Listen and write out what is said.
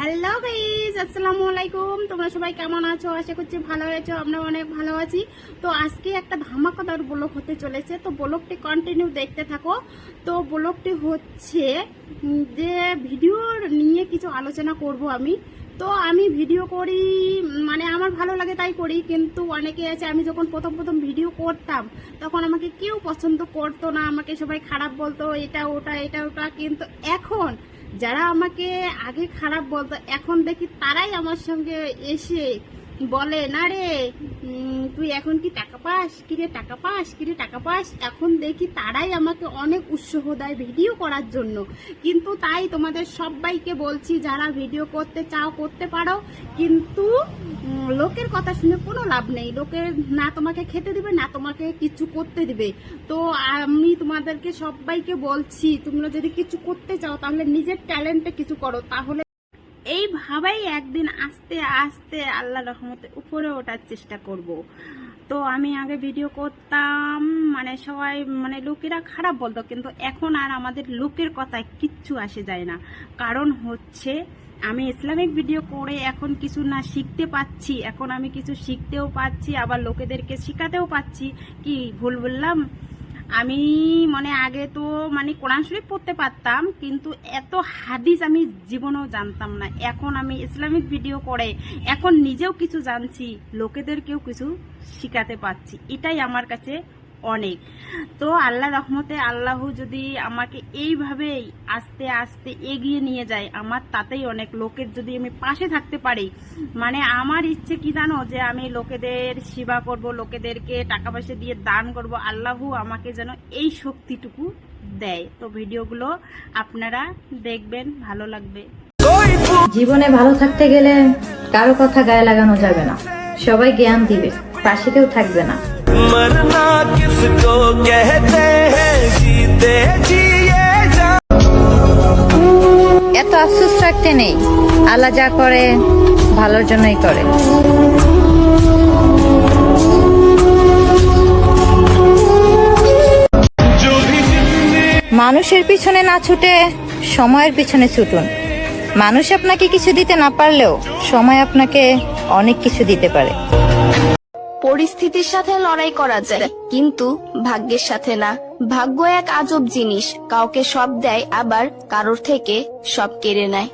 Hello guys আসসালামু আলাইকুম। তোমরা সবাই কেমন আছো? আশা করছি ভালো আছো, আমরা অনেক ভালো আছি। তো আজকে একটা ধামাকাদার ব্লগ হতে চলেছে, তো ব্লগটি কন্টিনিউ দেখতে থাকো। তো ব্লগটি হচ্ছে যে ভিডিও নিয়ে কিছু আলোচনা করব আমি। তো আমি ভিডিও করি মানে আমার ভালো লাগে তাই করি, কিন্তু অনেকে আছে, আমি যখন প্রথম প্রথম ভিডিও করতাম, তখন আমাকে কেউ পছন্দ করতো না, আমাকে সবাই খারাপ বলতো, এটা ওটা এটা ওটা, কিন্তু এখন যারা আমাকে আগে খারাপ বলতো এখন দেখি তারাই আমার সঙ্গে এসে বলে, না রে তুই এখন কি টাকা পাস? কিরে টাকা পাস? কিরে টাকা পাস? এখন দেখি তারাই আমাকে অনেক উৎসাহ দেয় ভিডিও করার জন্য। কিন্তু তাই তোমাদের সবাইকে বলছি, যারা ভিডিও করতে চাও, করতে পারো। কিন্তু লোকের কথা শুনে কোনো লাভ নেই। লোকের না তোমাকে খেতে দিবে, না তোমাকে কিছু করতে দিবে। তো আমি তোমাদেরকে সবাইকে বলছি, তোমরা যদি কিছু করতে চাও, তাহলে নিজের ট্যালেন্টে কিছু করো। তাহলে এইভাবেই একদিন আস্তে আস্তে আল্লাহ রহমতে উপরে ওঠার চেষ্টা করব। তো আমি আগে ভিডিও করতাম মানে সবাই মানে লোকেরা খারাপ বলতো, কিন্তু এখন আর আমাদের লোকের কথায় কিচ্ছু আসে যায় না। কারণ হচ্ছে, আমি ইসলামিক ভিডিও করে এখন কিছু না শিখতে পাচ্ছি, এখন আমি কিছু শিখতেও পাচ্ছি, আবার লোকেদেরকে শেখাতেও পাচ্ছি। কি ভুল বললাম? আমি মানে আগে তো মানে কোরআন শরীফ পড়তে পারতাম, কিন্তু এত হাদিস আমি জীবনেও জানতাম না। এখন আমি ইসলামিক ভিডিও করে, এখন নিজেও কিছু জানছি, লোকেদেরকেও কিছু শিখাতে পারছি। এটাই আমার কাছে অনেক। তো আল্লাহ রহমতে আল্লাহ যদি আমাকে এইভাবেই আস্তে আস্তে এগিয়ে নিয়ে যায়, আমার তাতেই অনেক লোকের যদি আমি পাশে থাকতে পারি মানে আমার ইচ্ছে কি জানো? যে আমি লোকেদের সেবা করব, লোকেদেরকে টাকা পয়সা দিয়ে দান করব, আল্লাহ আমাকে যেন এই শক্তিটুকু দেয়। তো ভিডিওগুলো আপনারা দেখবেন, ভালো লাগবে। জীবনে ভালো থাকতে গেলে কারও কথা গায়ে লাগানো যাবে না। সবাই জ্ঞান দিবে, পাশে কেউ থাকবে না। मरना किसको कहते हैं जीते जिए जा এত আফসোস রাখতে নেই আল্লাহ যা করে ভালোর জন্যই করে जो भी जिंदगी মানুষের পিছনে না ছুটে সময়ের পিছনে ছুটুন মানুষ আপনাকে কিছু দিতে না পারলেও সময় আপনাকে অনেক কিছু দিতে পারে পরিস্থিতির সাথে লড়াই করা যায়। কিন্তু ভাগ্যের সাথে না। ভাগ্য এক আজব জিনিস। কাউকে সব দেয়, আবার কারোর থেকে সব কেড়ে নেয়।